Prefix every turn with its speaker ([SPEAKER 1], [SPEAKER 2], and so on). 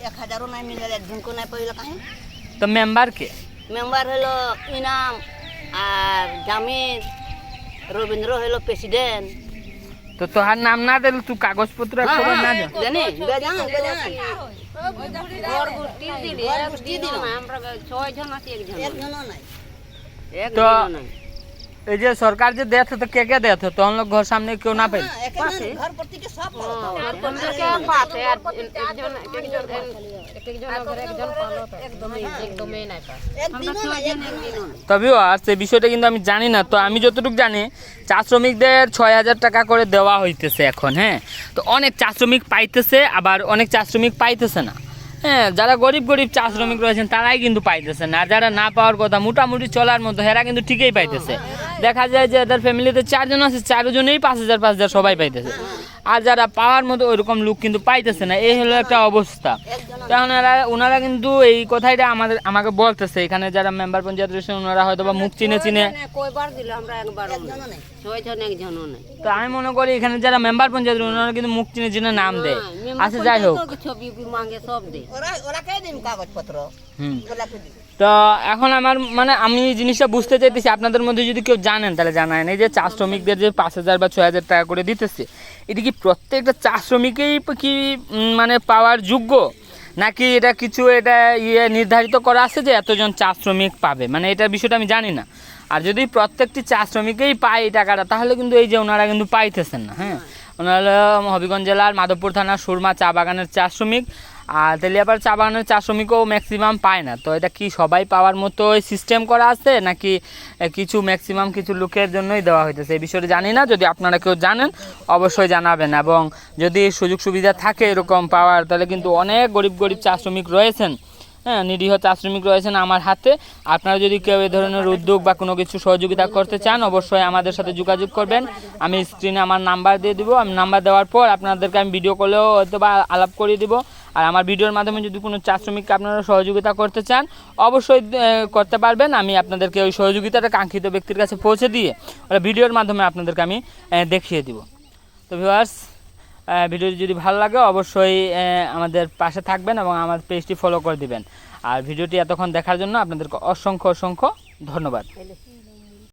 [SPEAKER 1] এক- হাজারও নাই মিলে একজনকে নাই পাইল কাহে
[SPEAKER 2] তো মেম্বারকে
[SPEAKER 1] মেম্বার হইল ইনাম আর জামির রবীন্দ্র হইল প্রেসিডেন্ট
[SPEAKER 2] তো তোহার নাম না দিল তুই কাগজপত্র
[SPEAKER 1] হ্যাঁ,
[SPEAKER 2] করে না যা
[SPEAKER 1] জানি বেজান বেজান
[SPEAKER 3] ছয় জন। আছি একজন।
[SPEAKER 1] একজনও নাই।
[SPEAKER 2] তো এই যে সরকার যে দেয় তো কে কে দেয় তখন লোক ঘর সামনে কেউ না
[SPEAKER 1] হ্যাঁ,
[SPEAKER 3] পালো তো নাই।
[SPEAKER 1] একদিনও নাই
[SPEAKER 2] তবেও আর সেই বিষয়টা কিন্তু আমি জানি না। তো আমি যতটুকু জানি চা শ্রমিকদের ছয় হাজার টাকা করে দেওয়া হইতেছে এখন হ্যাঁ? তো অনেক চা শ্রমিক পাইতেছে আবার অনেক চা শ্রমিক পাইতেছে না। হ্যাঁ যারা গরিব গরিব চা শ্রমিক রয়েছেন, তারাই কিন্তু পাইতেছে না যারা না পাওয়ার কথা, মোটামুটি চলার মতো, হেরা কিন্তু ঠিকই পাইতেছে। দেখা যায় যে এদের ফ্যামিলিতে চারজন আছে, চারজনেই পাঁচ হাজার পাঁচ হাজার সবাই পাইতেছে। আর যারা পাওয়ার মতো ওইরকম লুক কিন্তু পাইতেছে না এই হলো একটা অবস্থা। তখন এরা ওনারা কিন্তু এই কথাইটা আমাদের আমাকে বলতেছে এখানে যারা মেম্বার পঞ্চায়েত রয়েছে ওনারা হয়তো বা মুখ চিনে চিনে
[SPEAKER 3] কয়বার দিল আমরা একবার
[SPEAKER 1] একজনও নাই
[SPEAKER 3] ছয় জন একজনও নাই।
[SPEAKER 2] তো আমি মনে করি এখানে যারা মেম্বার পঞ্চায়েত রয়েছে, ওনারা কিন্তু মুখ চিনে চিনে নাম দেয়। আচ্ছা যাই হোক।
[SPEAKER 3] ছবি মাঙ্গে সব দে
[SPEAKER 1] ওরা ওরা কে দিন কাগজপত্র?
[SPEAKER 2] হুম। তো এখন আমার মানে আমি এই জিনিসটা বুঝতে চাইতেছি, আপনাদের মধ্যে যদি কেউ জানেন, তাহলে জানায় এই যে চা শ্রমিকদের যে পাঁচ হাজার বা ছয় হাজার টাকা করে দিতেছে, এটা কি প্রত্যেকটা চা শ্রমিকেই কি মানে পাওয়ার যোগ্য? নাকি এটা কিছু এটা ইয়ে নির্ধারিত করা আছে যে এতজন চা শ্রমিক পাবে? মানে এটার বিষয়টা আমি জানি না। আর যদি প্রত্যেকটি চা শ্রমিকেই পায় এই টাকাটা, তাহলে কিন্তু এই যে ওনারা কিন্তু পাইতেছেন না হ্যাঁ? ওনারা হবিগঞ্জ জেলার মাধবপুর থানার সুরমা চা বাগানের চা শ্রমিক আর তেলিয়াপাড় চা বাগানের চা শ্রমিকও ম্যাক্সিমাম পায় না। তো এটা কি সবাই পাওয়ার মতো সিস্টেম করা আছে, নাকি কিছু ম্যাক্সিমাম কিছু লোকের জন্যই দেওয়া হইতেছে? এই বিষয়টা জানি না, যদি আপনারা কেউ জানেন, অবশ্যই জানাবেন। এবং যদি সুযোগ সুবিধা থাকে এরকম পাওয়ার, তাহলে কিন্তু অনেক গরিব গরিব চা শ্রমিক রয়েছেন। হ্যাঁ নিরীহ চা শ্রমিক রয়েছেন আমার হাতে। আপনারা যদি কেউ এ ধরনের উদ্যোগ বা কোনো কিছু সহযোগিতা করতে চান, অবশ্যই আমাদের সাথে যোগাযোগ করবেন। আমি স্ক্রিনে আমার নাম্বার দিয়ে দিব। আমি নাম্বার দেওয়ার পর আপনাদেরকে আমি ভিডিও কলেও হয়তো বা আলাপ করিয়ে দিব। আর আমার ভিডিওর মাধ্যমে যদি কোনো চা শ্রমিককে আপনারা সহযোগিতা করতে চান, অবশ্যই করতে পারবেন। আমি আপনাদেরকে ওই সহযোগিতাটা কাঙ্ক্ষিত ব্যক্তির কাছে পৌঁছে দিয়ে ওরা ভিডিওর মাধ্যমে আপনাদেরকে আমি দেখিয়ে দিব। তো ভিউয়ার্স ভিডিওটি যদি ভালো লাগে, অবশ্যই আমাদের পাশে থাকবেন এবং আমার পেজটি ফলো করে দিবেন। আর ভিডিওটি এতক্ষণ দেখার জন্য আপনাদেরকে অসংখ্য অসংখ্য ধন্যবাদ।